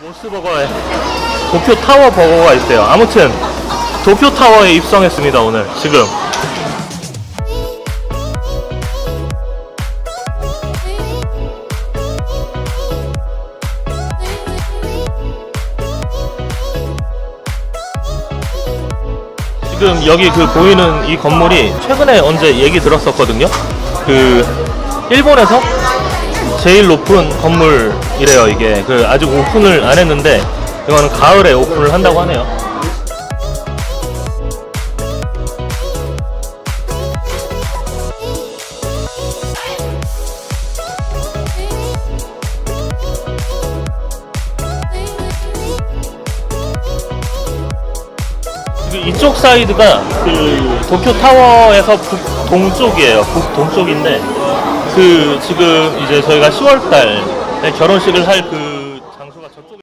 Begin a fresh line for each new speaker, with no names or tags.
모스버거에 도쿄 타워 버거가 있대요. 아무튼 도쿄 타워에 입성했습니다 오늘 지금. 지금 여기 그 보이는 이 건물이 최근에 언제 얘기 들었었거든요. 그 일본에서 제일 높은 건물이래요 이게 그 아직 오픈을 안 했는데 이거는 가을에 오픈을 한다고 하네요. 이쪽 사이드가 그 도쿄 타워에서 북동쪽이에요. 북동쪽인데 그 지금 이제 저희가 10월달에 결혼식을 할 그 장소가 저쪽에.